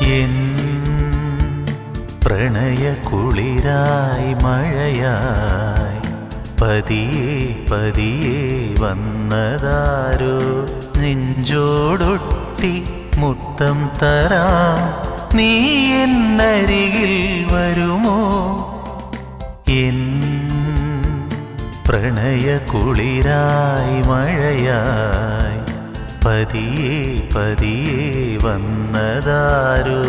N പ്രണയക്കുളിരായി മഴയായി പതിയെ പതിയെ വന്നതാരോ? നെഞ്ചോടൊട്ടി മുത്തം തരാം. നീ എന്നരികിൽ വരുമോ? എൻ പ്രണയ കുളിരായി മഴയായി പതിയെ പതിയെ വന്നതാരോ?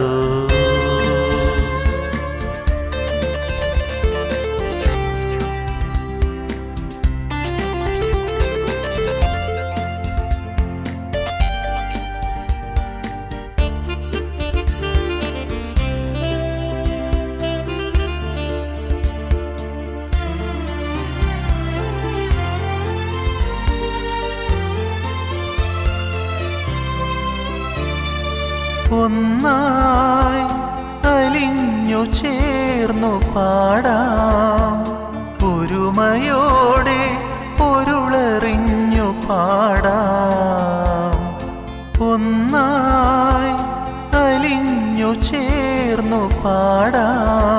ഒന്നായി അലിഞ്ഞു ചേർന്നു പാടാം. ഒരുമയോടെ പൊരുളറിഞ്ഞു പാടാം. ഒന്നായി അലിഞ്ഞു ചേർന്നു പാടാം.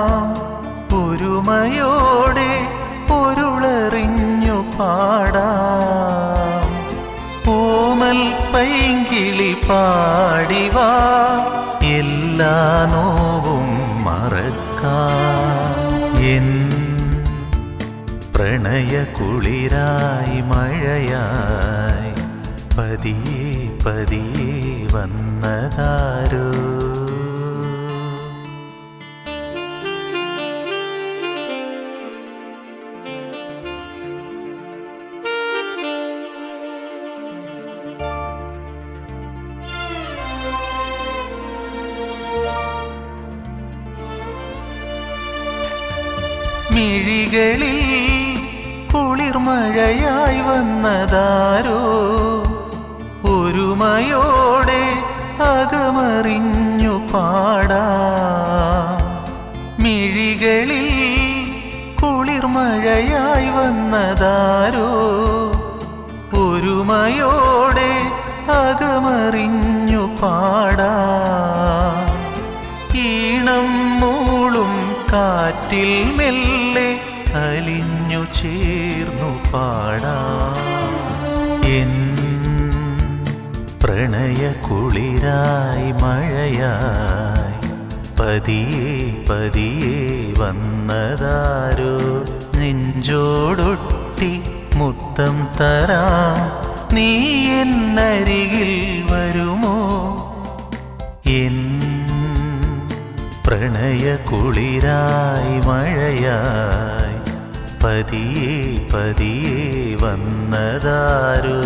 പാടിവാ എല്ലാ നോവും മറക്കാം. എൻ പ്രണയക്കുളിരായി മഴയായി പതിയെ പതിയെ വന്നതാരോ? മിഴികളിൽ കുളിർമഴയായി വന്നതാരോ? ഒരുമയോടെ അകമറിഞ്ഞു പാടാ. മിഴികളിൽ കുളിർമഴയായി വന്നതാരോ? ഒരുമയോടെ കാറ്റിൽ മെല്ലെ അലിഞ്ഞു ചേർന്നു പാടാം. എൻ പ്രണയ കുളിരായി മഴയായി പതിയെ പതിയെ വന്നതാരോ? നെഞ്ചോടൊട്ടി മുത്തം തരാ. നീ എന്നരികിൽ പ്രണയക്കുളിരായി മഴയായി പതിയെ പതിയെ വന്നതാരോ?